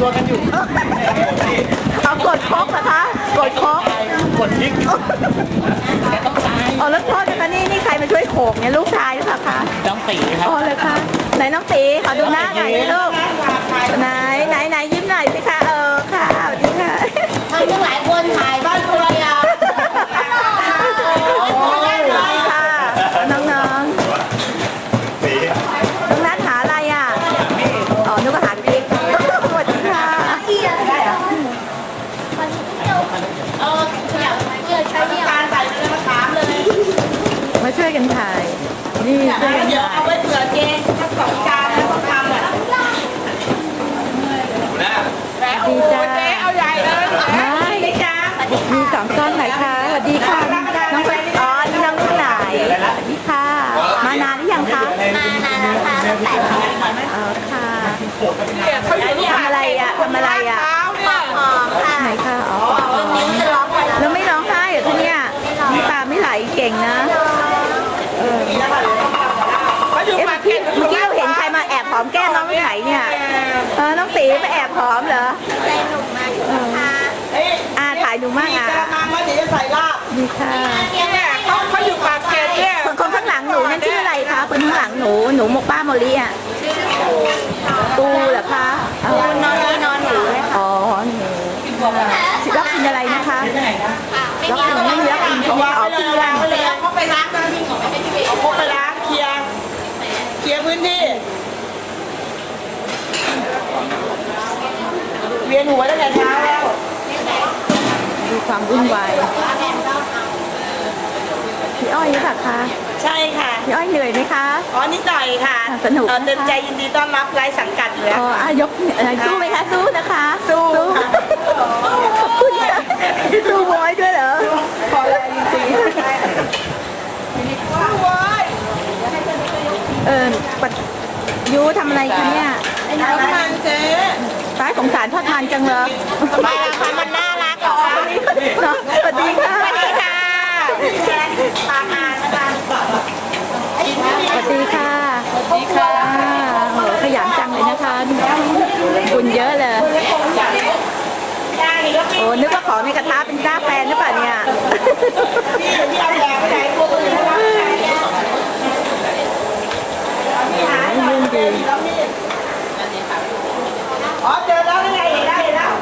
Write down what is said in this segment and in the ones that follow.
ตัวกันอยู่เอากดครบเหรอคะกดครบกดยิกแกต้องตายอ๋อแล้วโทษนะคะนี่นี่ใครมาช่วยโขกเนี่ยลูกชายหรือเปล่าคะน้องตีครัอ๋บอเลยค่ะไหนน้องตีขอดูหน้าหน่อยสิลูกไหนไหนไหนยิ้มหน่อยสิคะเออค่ะสวัสดีค่ะ ทำตั้งหลายคนถ่ายบ้านคนเดียว ค่ะน้องๆน้องนัทหาอะไรอะอ๋อนึกว่าหาพริกสวัสดีค่ะ เอออยากเพื่อใช้ที่การใส่เลยมาถามเลย มาช่วยกันถ่าย นี่เดี๋ยวเอาไว้เผื่อเจ๊ทั้งสองจานแล้วก็ทำอะ ดีจ้า เจ๊เอาใหญ่เลย ไม่จ้ามีสองก้อนไหนคะสวัสดีค่ะน้องคนอ๋อนี่น้องลูกไหนสวัสดีค่ะ มานานหรือยังคะ มานานแล้วค่ะตั้งแต่ อ๋อค่ะ เขาอยู่ที่ ทำอะไรอะทำอะไรอะ ปอกหอมค่ะ ไหนคะอ๋อ วันนี้จะร้องไปแล้ว แล้วไม่ร้องไห้เหรอคะเนี่ยน้ำตาไม่ไหลเก่งนะ เออเอ๊ะเมื่อกี้เมื่อกี้เราเห็นใครมาแอบหอมแก้มน้องลูก ไหนเนี่ยเออน้องตีมาแอบหอมเหรอใจหนุ่มมากค่ะอ่าถ่ายหนูมากอะมามาเดี๋ยวจะใส่ลาบดีค่ะเนี่ยเขาเขาอยู่ปากเกร็ดเนี่ยคนคนข้างหลังหนูนั่นชื่ออะไรคะคนข้างหลังหนูหนูมกป้าโมลีอะตูเหรอคะอ๋อน อนนี่นอนหนูเลยค่ะ อ๋อหนูแล้วกินอะไรนะคะ ไม่ แล้ว มี กินไม่มีแล้วกินเขาอ๋อกินอะไร เอาเลยเขาไปล้างน้ำวิ่งออกไปที่เว เอาพกไปล้างเคลียร์เคลียร์พื้นที่ เวียนหัวตั้งแต่เช้าแล้ว ดูความวุ่นวายพี่อ้อยรู้จักคะใช่ค่ะ พี่อ้อยเหนื่อยไหมคะ อ๋อนิดหน่อยค่ะสนุกเอ่อเต็มใจยินดีต้อนรับไร้สังกัดเลยอ๋ออะยกอะไรสู้ไหมคะสู้นะคะสู้ค่ะขอบคุณค่ะสู้บอยด้วยเหรอพอแล้วจริงๆสู้เว้ยเออปัดยูทำอะไรคะเนี่ย น้ำมันเจ๊ ตายสงสารทอดทานจังเลยทำไมล่ะคะมันน่ารักเหรอคะเนาะสวัสดีค่ะ สวัสดีค่ะปางงานนะคะสวัสดีค่ะ สวัสดีค่ะโหขยันจังเลยนะคะบุญเยอะเลย โอ้นึกว่าของในกระทะเป็นจ้าแฟนหรือเปล่าเนี่ยพี่พี่เอาแหลมไปไหนพวกอื่นนะยุ่งดี อ๋อเจอแล้วนี่ไงเห็นแล้วเห็นแล้ว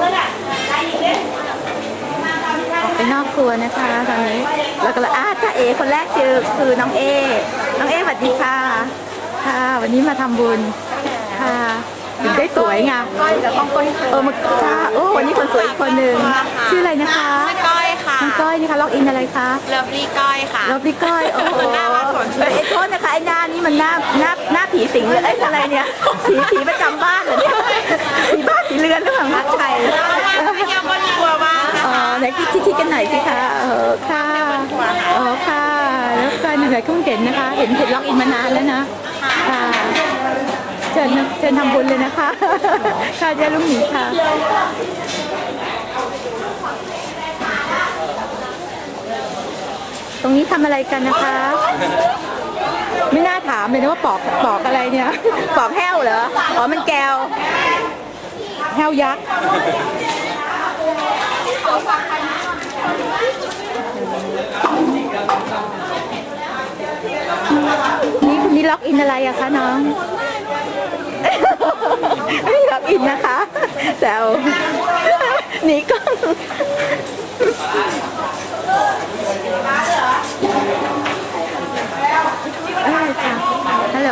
นั่นน่ะใครอีกเนี่ยไปนอกครัวนะคะตอนนี้แล้วก็อ่าถ้าเอคนแรกคือคือน้องเอ น้องเอสวัสดีค่ะ ค่ะ วันนี้มาทำบุญ ค่ะถึงได้สวยไงก้อยกับก้องก้อยเออมาค่ะโอ้วันนี้คนสวยอีกคนหนึ่งชื่ออะไรนะคะชื่อก้อยค่ะน้องก้อยนี่ค่ะล็อกอินอะไรคะเลิฟลี่ก้อยค่ะล็อกพี่ก้อยโอ้โหหน้ามาสดชื่นเอ้ยโทษนะคะไอ้หน้านี่มันหน้าหน้าหน้าผีสิงเลยเอ้ยอะไรเนี่ยผีผีประจำบ้านเหรอ เนี่ยผีบ้านผีเรือนหรือเปล่าคะใช่ไปเที่ยวบนครัวบ้างอ๋อไหนคิดคิดกันหน่อยสิคะเออค่ะอ๋อค่ะ แล้วการอยู่ไหนก็เห็นนะคะ เห็นเห็นล็อกอินมานานแล้วนะค่ะเชิญนะเชิญทำบุญเลยนะคะ ค่ะเจ้าลุงหมีค่ะตรงนี้ทำอะไรกันนะคะ ไม่น่าถามเลยนะว่าปอกปอกอะไรเนี่ย ปอกแห้วเหรอ อ๋อ มันแก้ว แห้วยักษ์นี่คุณนี่ล็อกอินอะไรอะคะน้อง ไม่ได้ล็อกอินนะคะแซวหนีกล้องอะไรจ้ะฮัลโหล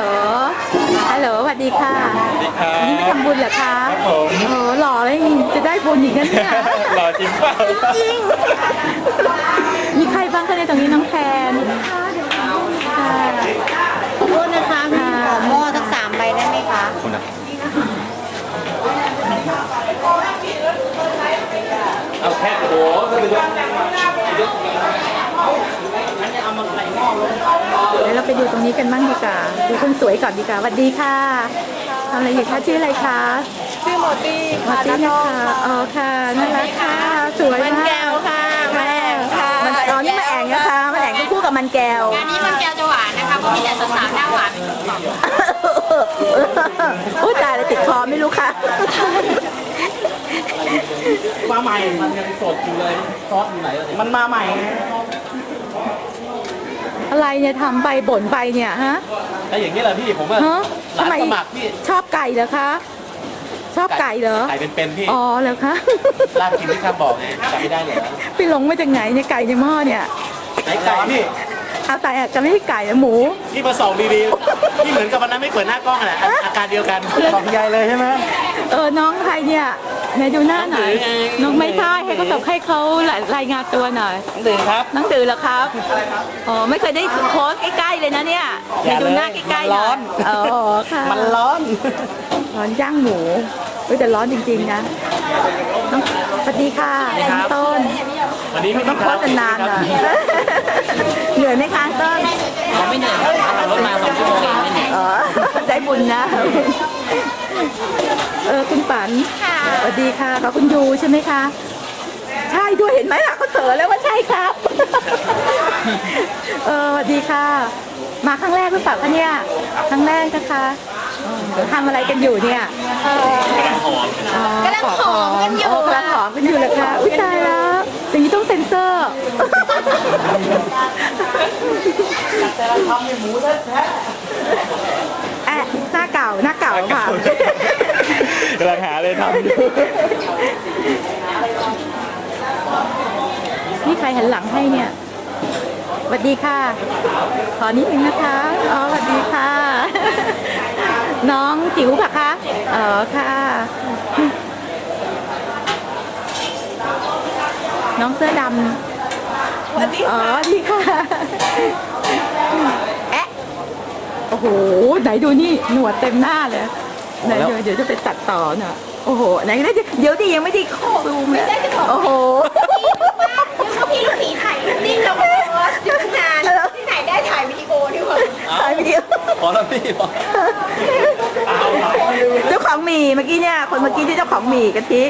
ฮัลโหลสวัสดีค่ะวันนี้มาทำบุญเหรอคะครับ ผมโอ้โหหล่อเลยจะได้บุญอีกนะเนี่ยหล่อจริงเปล่าจริงมีใครบ้างคะในตรงนี้น้องแทนค่ะโทษนะคะมีขอหม้อสักสามใบได้ไหมคะเอาแค่โอ้โหก็คือว่าเดี๋ยวเราไปดูตรงนี้กันบ้างดีกว่าดูคนสวยก่อนดีกว่าสวัสดีค่ะทำอะไรอยู่คะชื่ออะไรคะ ชื่อโมตี้หมาตี้นะคะอ๋อค่ะน่ารักค่ะสวยมันมากแก้วค่ะแม่ค่ะมันอ๋อนี่มาแองนะคะมาแองก็คู่กับมันแก้วงานนี้มันแก้วจะหวานนะคะเพราะมีแต่สาวๆหน้าหวานโอ้ยตายแล้วติดคอไม่รู้ค่ะมาใหม่ มันยังสดอยู่เลย ซอสอยู่ไหนล่ะเนี่ยมันมาใหม่ อะไรเนี่ยทำไปบ่นไปเนี่ยฮะแล้วอย่างนี้แหละพี่ผมว่าฮะร้าทำนไมสมัครพี่ ชอบไก่เหรอคะ ชอบไก่เหรอ ไก่เป็นๆพี่อ๋อเหรอคะลาดกินที่ข้าบอกไงจำไม่ได้เลยไปหลงมาจากไหนเนี่ยไก่ในหม้อเนี่ยไหนไก่พี่เอาแต่จะไม่ใช่ไก่อะหมูพี่มาส่องดีๆพี่เหมือนกับวันนั้นไม่เปิดหน้ากล้องแหละอาอาการเดียวกันของใหญ่เลยใช่ไหมเออน้องใครเนี่ยไหนดูหน้าหน่อยน้องตือไงน้องไม่ใช่ให้เขาแบบให้เขารายงานตัวหน่อยน้องดื่มครับน้องตือเหรอครับอ๋อไม่เคยได้โพสต์ใกล้ๆเลยนะเนี่ยไหนดูหน้าใกล้ๆหน่อยอ๋อค่ะมันร้อน ร้อนย่างหมูเฮ้ยแต่ร้อนจริงๆนะน้องสวัสดีค่ะน้องต้น วันนี้ไม่ต้องโพสต์นานๆหน่อยเหนื่อยไหมคะต้นเขาไม่เหนื่อยครับขับรถมาสองชั่วโมงเองไม่เหนื่อยอ๋อได้บุญนะ เออคุณปันสวัสดีค่ะกับคุณยูใช่ไหมคะ ใช่ด้วยเห็นไหมล่ะเขาเถอแล้วว่าใช่ครับ เออสวัสดีค่ะ มาครั้งแรกหรือเปล่าคะเนี่ย ครั้งแรกนะคะเดี๋ยว ทำอะไรกันอยู่เนี่ยกำลังหอมกันอยู่กำลังหอมกันอยู่เลยค่ะอุ้ยตายแล้วอย่างนี้ต้องเซ็นเซอร์แต่เราทำในหมูแท้แอะหน้าเก่าหน้าเก่าค่ะกำลังหาเลยทำอยู่นี่ใครหันหลังให้เนี่ยสวัสดีค่ะ ขอนิดนึงนะคะ อ๋อสวัสดีค่ะ น้องจิ๋วปะคะอ๋อค่ะ น้องเสื้อดำสวัสดีอ๋อดีค่ะแอะโอ้โห ไหนดูนี่หนวดเต็มหน้าเลยไหนเดี๋ยวเดี๋ยวจะไปตัดต่อเน่ะโอ้โหไหนได้จะเดี๋ยวดิยังไม่ได้เข้าซูมเลยโอ้โหพี่ลูกหมีถ่ายนิ่งแล้วโพสต์อยู่ตั้งนานที่ไหนได้ถ่ายวิดีโอดีกว่าถ่ายวิดีโอ พอแล้วพี่พอเจ้าของหมี่เมื่อกี้เนี่ย คนเมื่อกี้ที่เจ้าของหมี่กะทิ